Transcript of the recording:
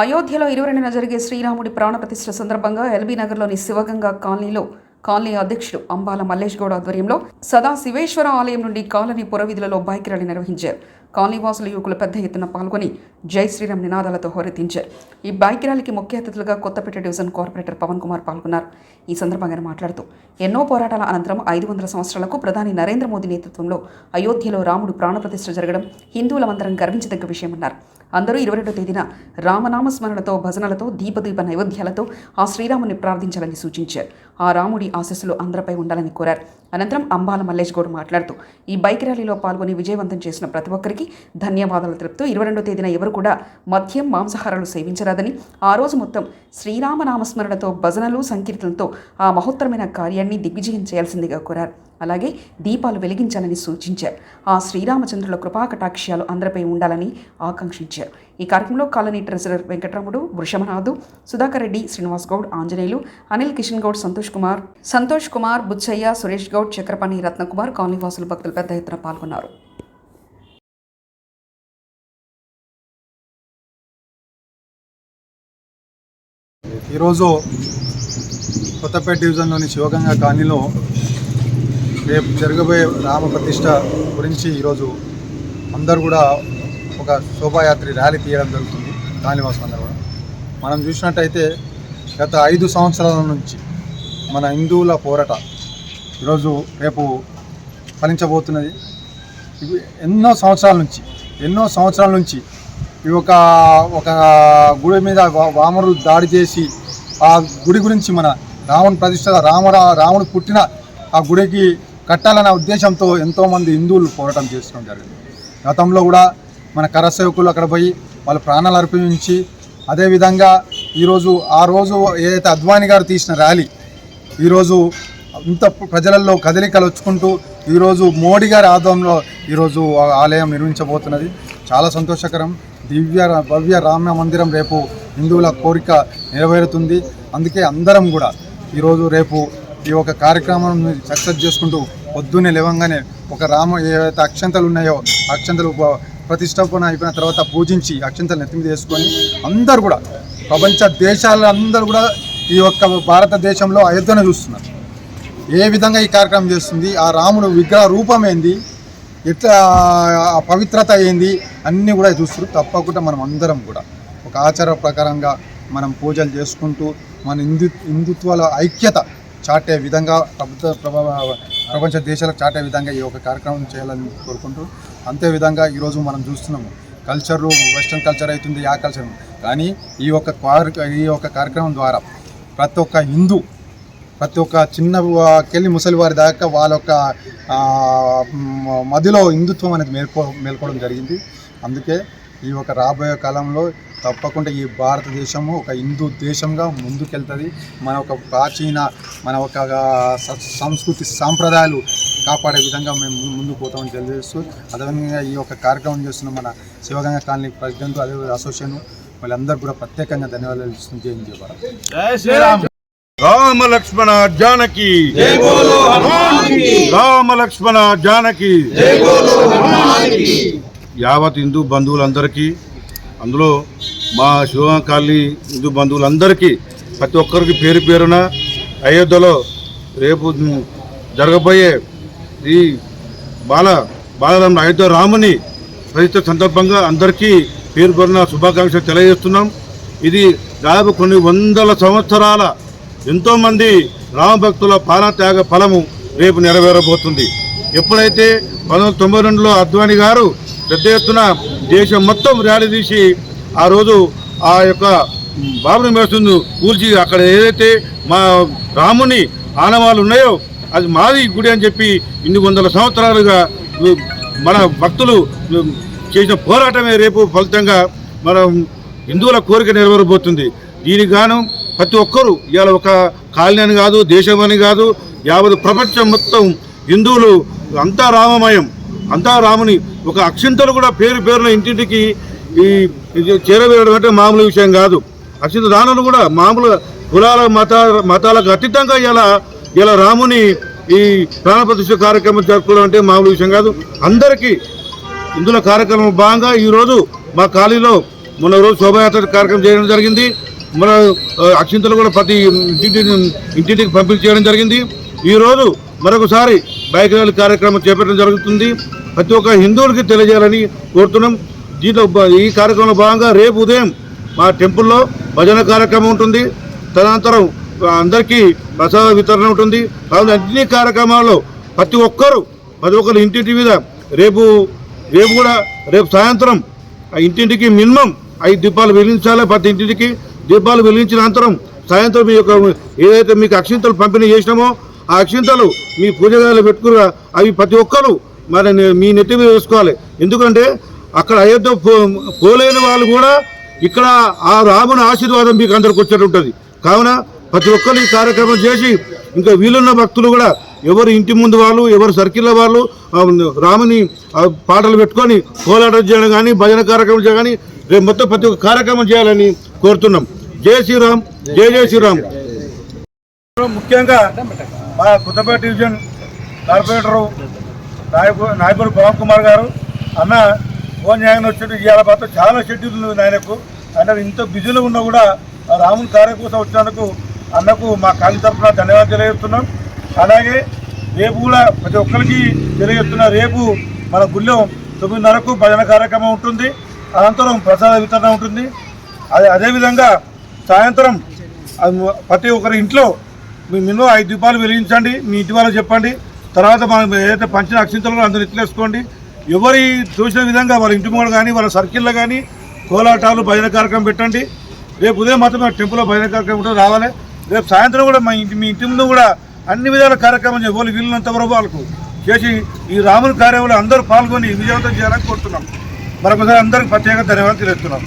అయోధ్యలో ఇరవై జరిగే శ్రీరాముడి ప్రాణప్రతిష్ఠ సందర్భంగా ఎల్బీ నగర్లోని శివగంగా కాలనీలో కాలనీ అధ్యక్షుడు అంబాల మల్లేష్ గౌడ్ ఆధ్వర్యంలో సదా శివేశ్వర ఆలయం నుండి కాలనీ పురవీధులలో బైక్ ర్యాలీ నిర్వహించారు. కాలనీవాసులు యువకులు పెద్ద ఎత్తున పాల్గొని జై శ్రీరామ్ నినాదాలతో హోరెత్తించారు. ఈ బైక్ ర్యాలీకి ముఖ్య అతిథులుగా కొత్తపేట డివిజన్ కార్పొరేటర్ పవన్ కుమార్ పాల్గొన్నారు. ఈ సందర్భంగా మాట్లాడుతూ ఎన్నో పోరాటాల అనంతరం ఐదు వందల సంవత్సరాలకు ప్రధాని నరేంద్ర మోదీ నేతృత్వంలో అయోధ్యలో రాముడు ప్రాణప్రతిష్ఠ జరగడం హిందువులమందరం గర్వించదగ్గ విషయమన్నారు. అందరూ ఇరవై రెండో తేదీన రామనామ స్మరణతో భజనలతో దీపదీప నైవేద్యాలతో ఆ శ్రీరాముని ప్రార్థించాలని సూచించారు. ఆ రాముడి ఆశస్సులు అందరిపై ఉండాలని కోరారు. అనంతరం అంబాల మల్లేష్ గౌడ్ మాట్లాడుతూ ఈ బైక్ ర్యాలీలో పాల్గొని విజయవంతం చేసిన ప్రతి ఒక్కరికి ధన్యవాదాలు తెలుపుతూ ఇరవై రెండో తేదీన ఎవరు కూడా మద్యం మాంసాహారాలు సేవించరాదని ఆ రోజు మొత్తం శ్రీరామనామస్మరణతో భజనలు సంకీర్తనతో ఆ మహోత్తరమైన కార్యాన్ని దిగ్విజయం చేయాల్సిందిగా కోరారు. అలాగే దీపాలు వెలిగించాలని సూచించారు. ఆ శ్రీరామచంద్రుల కృపాకటాక్ష్యాలు అందరిపై ఉండాలని ఆకాంక్షించారు. ఈ కార్యక్రమంలో colony treasurer Venkataramudu Vrushamanathu Sudhakar Reddy Srinivas Goud Anjaneyulu Anil Kishan Goud Santosh Kumar Santosh Kumar Buchaiah Suresh Goud Chakrapani Ratnakumar colony వాసులు భక్తులు పెద్ద ఎత్తున పాల్గొన్నారు. ఈరోజు కొత్తపేట డివిజన్లోని శివగంగా కాలనీలో రేపు జరగబోయే రామ ప్రతిష్ట గురించి ఈరోజు అందరూ కూడా ఒక శోభాయాత్రి ర్యాలీ తీయడం జరుగుతుంది కాలనీవాసులు కూడా మనం చూసినట్టయితే గత ఐదు సంవత్సరాల నుంచి మన హిందువుల పోరాట ఈరోజు రేపు ఫలించబోతున్నది. ఇవి ఎన్నో సంవత్సరాల నుంచి ఎన్నో సంవత్సరాల నుంచి ఈ ఒక ఒక గుడి మీద వా- వామరులు దాడి చేసి ఆ గుడి గురించి మన రావణ ప్రతిష్ట రామరా రాముడు పుట్టిన ఆ గుడికి కట్టాలనే ఉద్దేశంతో ఎంతోమంది హిందువులు పోరాటం చేసుకోవడం జరిగింది. గతంలో కూడా మన కరసేవకులు అక్కడ పోయి వాళ్ళ ప్రాణాలు అర్పించి అదేవిధంగా ఈరోజు ఆ రోజు ఏదైతే అద్వాని గారు తీసిన ర్యాలీ ఈరోజు ఇంత ప్రజలలో కదలికలు వచ్చుకుంటూ ఈరోజు మోడీ గారి ఆధ్వర్యంలో ఈరోజు ఆలయం నిర్మించబోతున్నది. చాలా సంతోషకరం. దివ్య భవ్య రామ మందిరం రేపు హిందువుల కోరిక నెరవేరుతుంది. అందుకే అందరం కూడా ఈరోజు రేపు ఈ యొక్క కార్యక్రమం సక్సెస్ చేసుకుంటూ పొద్దున్నే లేవంగానే ఒక రామ ఏవైతే అక్షంతలు ఉన్నాయో అక్షంతలు ప్రతిష్టాపన అయిపోయిన తర్వాత పూజించి అక్షంతలు నెత్తి మీద వేసుకొని అందరు కూడా ప్రపంచ దేశాల అందరూ కూడా ఈ యొక్క భారతదేశంలో అయోధ్యను చూస్తున్నారు. ఏ విధంగా ఈ కార్యక్రమం చేస్తుంది? ఆ రాముడు విగ్రహ రూపం ఏంది? ఎట్లా పవిత్రత ఏంది? అన్నీ కూడా చూస్తారు తప్పకుండా మనం అందరం కూడా ఒక ఆచార ప్రకారంగా మనం పూజలు చేసుకుంటూ మన హిందు హిందుత్వాల ఐక్యత చాటే విధంగా ప్రభుత్వ ప్రభావ ప్రపంచ దేశాలకు చాటే విధంగా ఈ యొక్క కార్యక్రమం చేయాలని కోరుకుంటూ అంతే విధంగా ఈరోజు మనం చూస్తున్నాము. కల్చరు వెస్ట్రన్ కల్చర్ అవుతుంది ఆ కల్చర్ కానీ ఈ యొక్క కార్- ఈ యొక్క కార్యక్రమం ద్వారా ప్రతి ఒక్క హిందూ ప్రతి ఒక్క చిన్న కెళ్ళి ముసలి వారి దాకా వాళ్ళ యొక్క మధ్యలో మదిలో హిందుత్వం అనేది మేల్కో మేల్కోవడం జరిగింది. అందుకే ఈ యొక్క రాబోయే కాలంలో తప్పకుండా ఈ భారతదేశము ఒక హిందూ దేశంగా ముందుకెళ్తుంది. మన ఒక ప్రాచీన మన ఒక సంస్కృతి సాంప్రదాయాలు కాపాడే విధంగా మేము ముందు- ముందుకు పోతామని తెలియజేస్తూ అదేవిధంగా ఈ యొక్క కార్యక్రమం చేస్తున్న మన శివగంగా కాలనీ ప్రెసిడెంట్ అదే అసోసియేషన్ వాళ్ళందరూ కూడా ప్రత్యేకంగా ధన్యవాదాలు ఇస్తుంది జై రామ. లక్ష్మణ జానకి. రామ లక్ష్మణ జానకి. యావత్ హిందూ బంధువులందరికీ అందులో మా శివకాళి హిందూ బంధువులందరికీ ప్రతి ఒక్కరికి పేరు పేరున అయోధ్యలో రేపు జరగబోయే ఈ బాల బాలరామ అయోధ్య రాముని ప్రతి సందర్భంగా అందరికీ పేరు పేరున శుభాకాంక్షలు తెలియజేస్తున్నాం. ఇది దాదాపు కొన్ని వందల సంవత్సరాల ఎంతోమంది రామభక్తుల ప్రాణత్యాగ ఫలము రేపు నెరవేరబోతుంది. ఎప్పుడైతే పంతొమ్మిది వందల తొంభై రెండులో అద్వాని గారు పెద్ద ఎత్తున దేశం మొత్తం ర్యాలీ తీసి ఆ రోజు ఆ యొక్క బాబుని మేస్తుంది కూల్చి అక్కడ ఏదైతే మా రాముని ఆనవాళ్ళు ఉన్నాయో అది మాది గుడి అని చెప్పి ఇన్ని వందల సంవత్సరాలుగా మన భక్తులు చేసిన పోరాటమే రేపు ఫలితంగా మన హిందువుల కోరిక నెరవేరబోతుంది. దీనికి గాను ప్రతి ఒక్కరూ ఇవాళ ఒక కాలనీ అని కాదు దేశం అని కాదు యావత్ ప్రపంచం మొత్తం హిందువులు అంతా రామమయం. అంతా రాముని ఒక అక్షింతలు కూడా పేరు పేరున ఇంటింటికి ఈ ఇది చేరవేయడం అంటే మామూలు విషయం కాదు. అక్షింత దానాలు కూడా మామూలు కులాల మత మతాలకు అతీతంగా ఇలా ఇలా రాముని ఈ ప్రాణప్రతిష్ఠ కార్యక్రమం జరుపుకోవడం అంటే మామూలు విషయం కాదు. అందరికీ ఇందులో కార్యక్రమం భాగంగా ఈరోజు మా ఖాళీలో మొన్న రోజు శోభయాత్ర కార్యక్రమం చేయడం జరిగింది. మన అక్షింతలు కూడా ప్రతి ఇంటింటి ఇంటింటికి పంపిణీ చేయడం జరిగింది. ఈరోజు మరొకసారి బైక్ ర్యాలీ కార్యక్రమం చేపట్టడం జరుగుతుంది. ప్రతి ఒక్క హిందువులకి తెలియజేయాలని కోరుతున్నాం. దీంట్లో ఈ కార్యక్రమంలో భాగంగా రేపు ఉదయం మా టెంపుల్లో భజన కార్యక్రమం ఉంటుంది. తదనంతరం అందరికీ ప్రసాద వితరణ ఉంటుంది. కావున అన్ని కార్యక్రమాల్లో ప్రతి ఒక్కరు ప్రతి ఒక్కరు ఇంటింటి మీద రేపు రేపు కూడా రేపు సాయంత్రం ఆ ఇంటింటికి మినిమం ఐదు దీపాలు వెలిగించాలి ప్రతి ఇంటింటికి. దీపాలు వెలిగించిన అనంతరం సాయంత్రం మీ యొక్క ఏదైతే మీకు అక్షింతలు పంపిణీ చేసినామో ఆ అక్షింతలు మీ పూజ గదిలో పెట్టుకున్న అవి ప్రతి ఒక్కరు మరి మీ నెత్తి మీద వేసుకోవాలి. ఎందుకంటే అక్కడ అయోధ్య పో- పోలేని వాళ్ళు కూడా ఇక్కడ ఆ రాముని ఆశీర్వాదం మీకు అందరికి వచ్చేట్టు ఉంటుంది. కావున ప్రతి ఒక్కరు ఈ కార్యక్రమం చేసి ఇంకా వీలున్న భక్తులు కూడా ఎవరు ఇంటి ముందు వాళ్ళు ఎవరు సర్కిల్ వాళ్ళు రాముని పాటలు పెట్టుకొని కోలాటం చేయడం కానీ భజన కార్యక్రమం చేయడం కానీ రేపు మొత్తం ప్రతి ఒక్క కార్యక్రమం చేయాలని కోరుతున్నాం. జై శ్రీరామ్ జై జై శ్రీరామ్. ముఖ్యంగా మా కొత్తపేట డివిజన్ కార్పొరేటరు నాయకు నాయకుడు పవన్ కుమార్ గారు అన్న ఓన్ చేయగానే వచ్చి ఇవాళ మాత్రం చాలా షెడ్యూల్ ఉంది ఆయనకు ఆయన ఇంత బిజీలో ఉన్నా కూడా రాముని కార్య కోసం వచ్చినందుకు అన్నకు మా కాలి తరఫున ధన్యవాదాలు తెలియజేస్తున్నాం. అలాగే రేపు కూడా ప్రతి ఒక్కరికి తెలియజేస్తున్నా రేపు మన గుళ్ళో తొమ్మిదిన్నరకు భజన కార్యక్రమం ఉంటుంది. అనంతరం ప్రసాద వితరణ ఉంటుంది. అదే అదేవిధంగా సాయంత్రం ప్రతి ఒక్కరి ఇంట్లో మీ మినిమం ఐదు దీపాలు వెలిగించండి. మీ ఇంటి వాళ్ళకి చెప్పండి. తర్వాత మనం ఏదైతే పంచిన అక్షింతలు అందరూ ఎత్తులేసుకోండి. ఎవరి చూసిన విధంగా వాళ్ళ ఇంటి ముందు కానీ వాళ్ళ సర్కిల్లో కానీ కోలాటాలు భజన కార్యక్రమం పెట్టండి. రేపు ఉదయం మాత్రం టెంపుల్లో భజన కార్యక్రమం కూడా రావాలి. రేపు సాయంత్రం కూడా మా ఇంటి మీ ఇంటి ముందు కూడా అన్ని విధాల కార్యక్రమం చేయాలి వీళ్ళంత వరకు వాళ్ళకు చేసి ఈ రాముని కార్యంలో అందరూ పాల్గొని విజయవంతం చేయాలని కోరుతున్నాం. మరొకసారి అందరికి ప్రత్యేక ధన్యవాదాలు తెలుస్తున్నాం